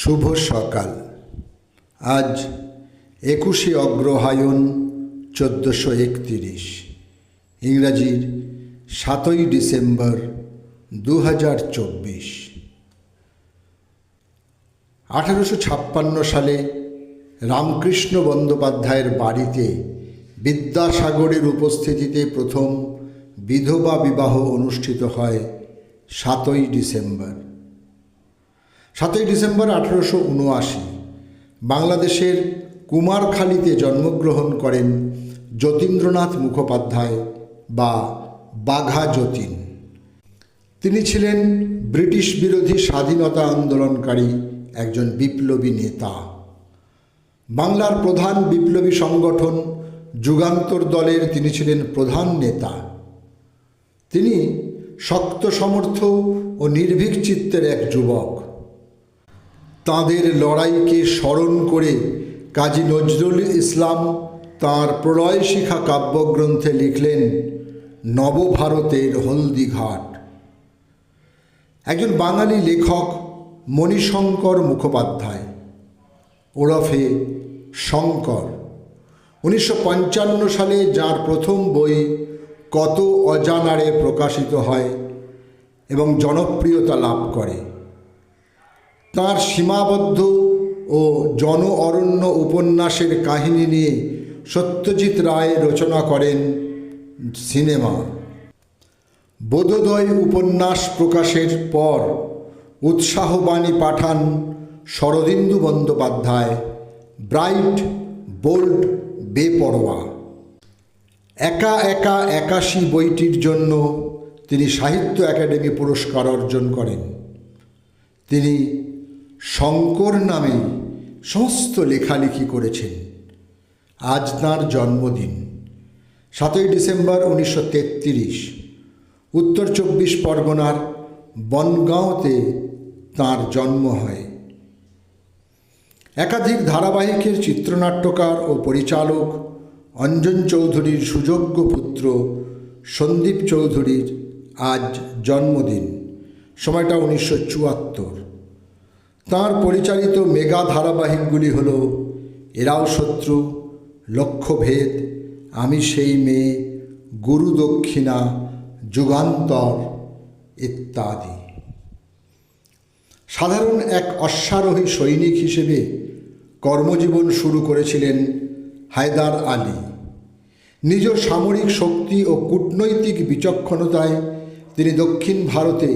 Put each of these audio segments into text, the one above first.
শুভ সকাল। আজ একুশে অগ্রহায়ণ চোদ্দোশো একতিরিশ। ইংরাজির সাতই ডিসেম্বর দু হাজার চব্বিশ। আঠারোশো ছাপ্পান্ন সালে রামকৃষ্ণ বন্দ্যোপাধ্যায়ের বাড়িতে বিদ্যাসাগরের উপস্থিতিতে প্রথম বিধবা বিবাহ অনুষ্ঠিত হয় সাতই ডিসেম্বর। সাতই ডিসেম্বর আঠারোশো উনআশি। বাংলাদেশের কুমারখালীতে জন্মগ্রহণ করেন যতীন্দ্রনাথ মুখোপাধ্যায় বা বাঘা যতীন। তিনি ছিলেন ব্রিটিশ বিরোধী স্বাধীনতা আন্দোলনকারী একজন বিপ্লবী নেতা। বাংলার প্রধান বিপ্লবী সংগঠন যুগান্তর দলের তিনি ছিলেন প্রধান নেতা। তিনি শক্ত, সমর্থ ও নির্ভীক চিত্তের এক যুবক। তাঁদের লড়াইকে স্মরণ করে কাজী নজরুল ইসলাম তাঁর প্রলয় শিখা কাব্যগ্রন্থে লিখলেন, নবভারতের হলদিঘাট একজন বাঙালি লেখক মণিশঙ্কর মুখোপাধ্যায়, ওরফে শঙ্কর। উনিশশো পঞ্চান্ন সালে যার প্রথম বই কত অজানারে প্রকাশিত হয় এবং জনপ্রিয়তা লাভ করে। তার সীমাবদ্ধ ও জন অরণ্য উপন্যাসের কাহিনী নিয়ে সত্যজিৎ রায় রচনা করেন সিনেমা। বোধোদয় উপন্যাস প্রকাশের পর উৎসাহবাণী পাঠান শরদিন্দু বন্দ্যোপাধ্যায়, ব্রাইট, বোল্ড, বেপরোয়া। একা একা একাশি বইটির জন্য তিনি সাহিত্য একাডেমি পুরস্কার অর্জন করেন। তিনি শঙ্কর নামে সমস্ত লেখালেখি করেছেন। আজ তাঁর জন্মদিন। সাতই ডিসেম্বর উনিশশো তেত্রিশ। উত্তর চব্বিশ পরগনার বনগাঁওতে তাঁর জন্ম হয়। একাধিক ধারাবাহিকের চিত্রনাট্যকার ও পরিচালক অঞ্জন চৌধুরীর সুযোগ্য পুত্র সন্দীপ চৌধুরীর আজ জন্মদিন। সময়টা উনিশশো চুয়াত্তর। তাঁর পরিচালিত মেগা ধারাবাহিকগুলি হল, এরাও শত্রু, লক্ষ্যভেদ, আমি সেই মেয়ে, গুরু দক্ষিণা, যুগান্তর ইত্যাদি। সাধারণ এক অশ্বারোহী সৈনিক হিসেবে কর্মজীবন শুরু করেছিলেন হায়দার আলী। নিজ সামরিক শক্তি ও কূটনৈতিক বিচক্ষণতায় তিনি দক্ষিণ ভারতে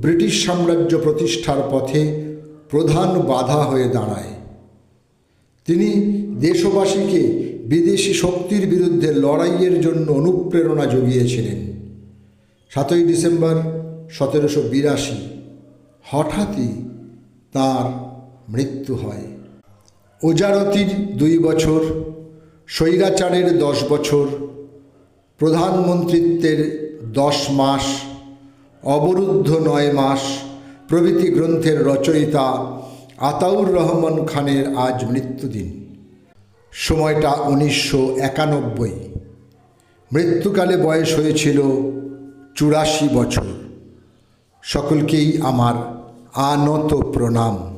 ব্রিটিশ সাম্রাজ্য প্রতিষ্ঠার পথে প্রধান বাধা হয়ে দাঁড়ায়। তিনি দেশবাসীকে বিদেশি শক্তির বিরুদ্ধে লড়াইয়ের জন্য অনুপ্রেরণা জুগিয়েছিলেন। সাতই ডিসেম্বর সতেরোশো বিরাশি, হঠাৎই তার মৃত্যু হয়। ওজারতির দুই বছর, স্বৈরাচারের দশ বছর, প্রধানমন্ত্রিত্বের দশ মাস, অবরুদ্ধ নয় মাস প্রভৃতি গ্রন্থের রচয়িতা আতাউর রহমান খানের আজ মৃত্যুদিন। সময়টা উনিশশো একানব্বই। মৃত্যুকালে বয়স হয়েছিল চুরাশি বছর। সকলকেই আমার আনত প্রণাম।